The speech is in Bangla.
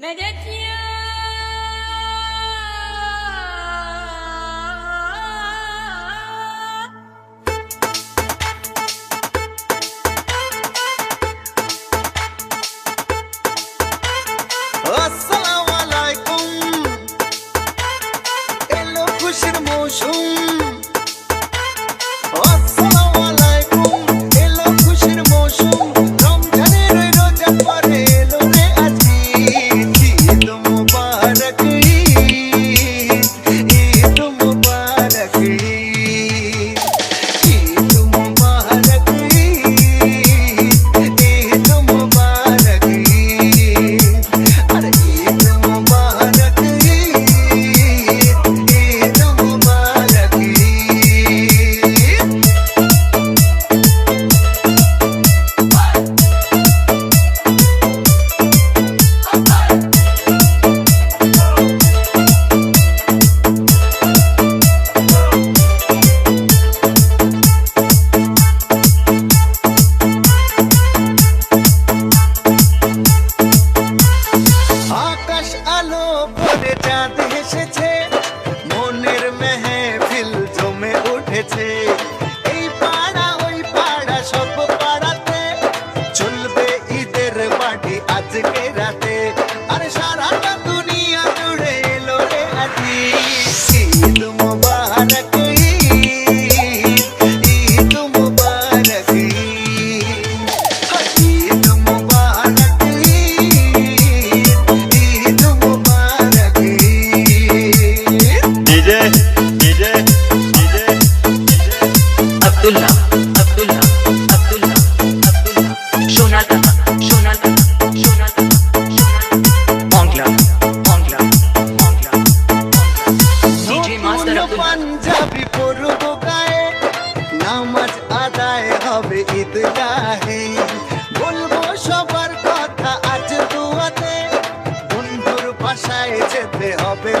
Mais de আলো ভরে চাঁদ হেসেছে আব্দুল্লাহ আব্দুল্লাহ আব্দুল্লাহ আব্দুল্লাহ। সোনাটা সোনাটা সোনাটা বাংলা বাংলা বাংলা ডিজে মাস্টার আব্দুল্লাহ। পাঞ্জাবি পরব গায়ে নামাজ আদায় হবে ঈদগাহে। বলব সবার কথা আজ দুয়াতে বন্ধুর বাসায় যেতে হবে